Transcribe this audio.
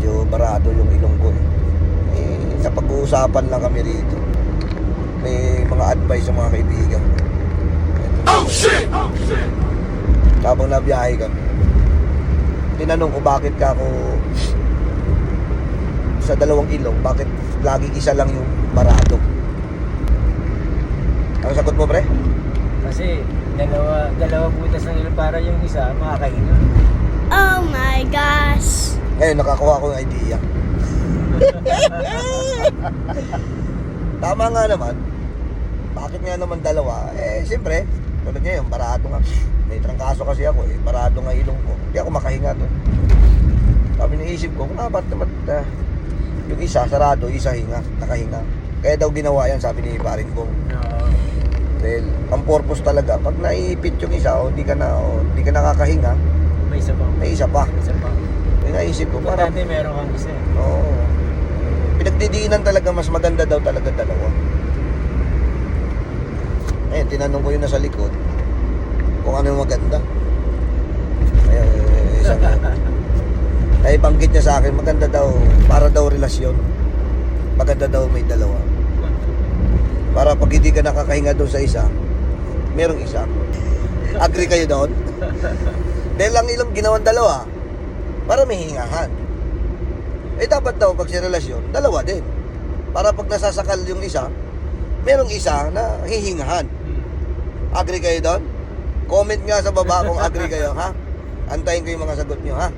medyo barado yung ilong ko eh. eh sa pag-uusapan lang kami rito. May mga advice sa mga kaibigan ko. Oh shit! Oh shit! Habang nabiyahe kami, tinanong ko bakit ka ako sa dalawang ilong, bakit lagi isa lang yung barado? Ang sagot mo, pre? Kasi dalawa, dalawa butas ng ilong para yung isa makakahinga. Oh my gosh. Ngayon, nakakuha ko ng idea. Tama nga naman. Bakit nga naman dalawa? Eh, siyempre, tulad ngayon, barado nga. May trangkaso kasi ako eh. Barado nga ilong ko. Hindi ako makahinga doon. Sabi naisip ko, nga ba't naman ah, yung isa, sarado, isa hinga, nakahinga. Kaya daw ginawa yan, sabi ni Paring Bong. Oo. Dahil, ang purpose talaga, pag naipit yung isa, o di ka na, o di ka nakakahinga, may isa pa. may isa pa. May isa pa. Naisip ko, parang, Importante meron kang isa. eh. Oo. Pinagdidiinan talaga, mas maganda daw talaga dalawa. Eh, tinanong ko yun nasa likod kung ano yung maganda. Ay, isang ay banggit niya sa akin, maganda daw, para daw relasyon. Maganda daw may dalawa. Para pag hindi ka nakakahinga doon sa isa, merong isa. Agree kayo doon? Dahil lang ilang ginawang dalawa, para may hingahan. Eh dapat daw pag relasyon, dalawa din. Para pag nasasakal yung isa, merong isa na hihingahan. Agree kayo doon? Comment nga sa baba kung agree kayo, ha? Antayin ko yung mga sagot nyo, ha?